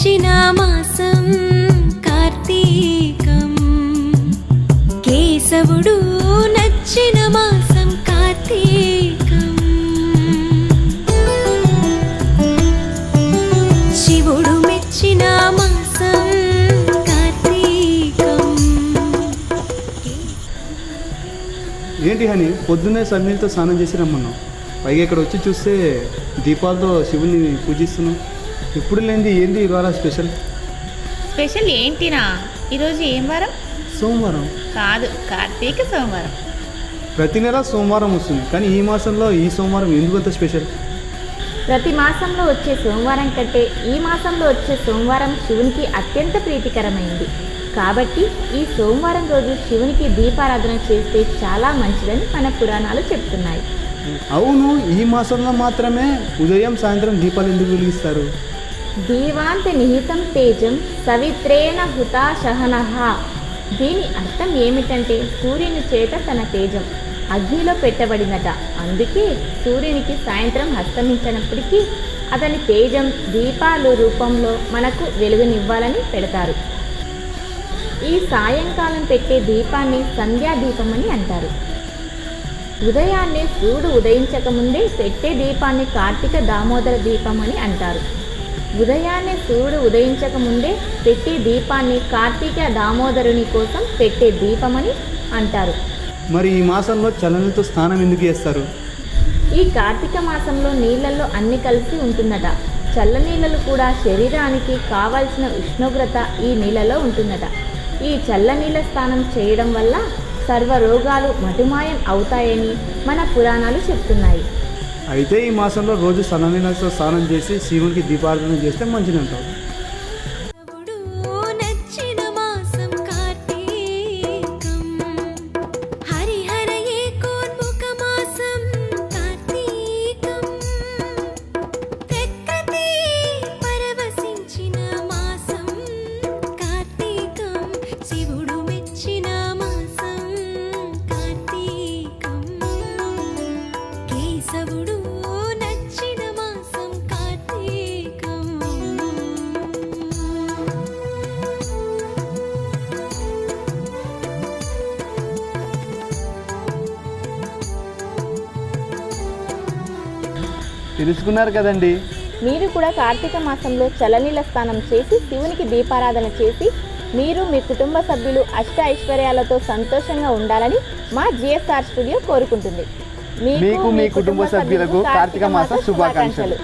వచ్చిన మాసం కార్తీకం. కేశవుడు నచ్చిన మాసం కార్తీకం. శివుడు మెచ్చిన మాసం కార్తీకం. ఏంటి హని? పొద్దున్నే సన్నీళ్ళతో స్నానం చేసి రమ్మన్నావు. పైగా ఇక్కడ వచ్చి చూస్తే దీపాలతో శివుని పూజిస్తున్నాం ఇప్పుడు లేనిది ఏంది ఇవాళ స్పెషల్? స్పెషల్ ఏంటినా? ఈరోజు ఏం వారం? సోమవారం. కాదు కార్తీక సోమవారం. ప్రతి నెల సోమవారం వస్తుంది కానీ ఈ మాసంలో ఈ సోమవారం ఎందుకు అంత స్పెషల్? ప్రతి మాసంలో వచ్చే సోమవారం కంటే ఈ మాసంలో వచ్చే సోమవారం శివునికి అత్యంత ప్రీతికరమైంది. కాబట్టి ఈ సోమవారం రోజు శివునికి దీపారాధన చేస్తే చాలా మంచిదని మన పురాణాలు చెప్తున్నాయి. అవును ఈ మాసంలో మాత్రమే ఉదయం సాయంత్రం దీపాలు ఎందుకు వెలిగిస్తారు? దీవాంత నిహితం తేజం సవిత్రేణ హుతాశహనః దీని అర్థం ఏమిటంటే సూర్యుని చేత తన తేజం అగ్నిలో పెట్టబడినట. అందుకే సూర్యునికి సాయంత్రం హస్తమించినప్పటికీ అతని తేజం దీపాలు రూపంలో మనకు వెలుగునివ్వాలని పెడతారు. ఈ సాయంకాలం పెట్టే దీపాన్ని సంధ్యా దీపం అని అంటారు. ఉదయాన్నే సూర్యుడు ఉదయించకముందే పెట్టే దీపాన్ని కార్తీక దామోదర దీపం అని అంటారు. ఉదయాన్నే సూర్యుడు ఉదయించకముందే పెట్టే దీపాన్ని కార్తీక దామోదరుని కోసం పెట్టే దీపమని అంటారు. మరి ఈ మాసంలో చలనతో స్నానం ఎందుకు చేస్తారు? ఈ కార్తీక మాసంలో నీళ్ళల్లో అన్ని కలిసి ఉంటుందట. చల్లనీళ్ళలు కూడా శరీరానికి కావాల్సిన ఉష్ణోగ్రత ఈ నీళ్ళలో ఉంటుందట. ఈ చల్లనీళ్ళ స్నానం చేయడం వల్ల సర్వ రోగాలు మటుమాయం అవుతాయని మన పురాణాలు చెప్తున్నాయి. అయితే ఈ మాసంలో రోజు సన్ననీళ్ళతో స్నానం చేసి శివునికి దీపారాధన చేస్తే మంచిది అంటావు తెలుసుకున్నారు కదండి. మీరు కూడా కార్తీక మాసంలో చల్లనీళ్ళ స్నానం చేసి శివునికి దీపారాధన చేసి మీరు మీ కుటుంబ సభ్యులు అష్ట ఐశ్వర్యాలతో సంతోషంగా ఉండాలని మా జిఎస్ఆర్ స్టూడియో కోరుకుంటుంది. మీకు మీ కుటుంబ సభ్యులకు కార్తీక మాస శుభాకాంక్షలు.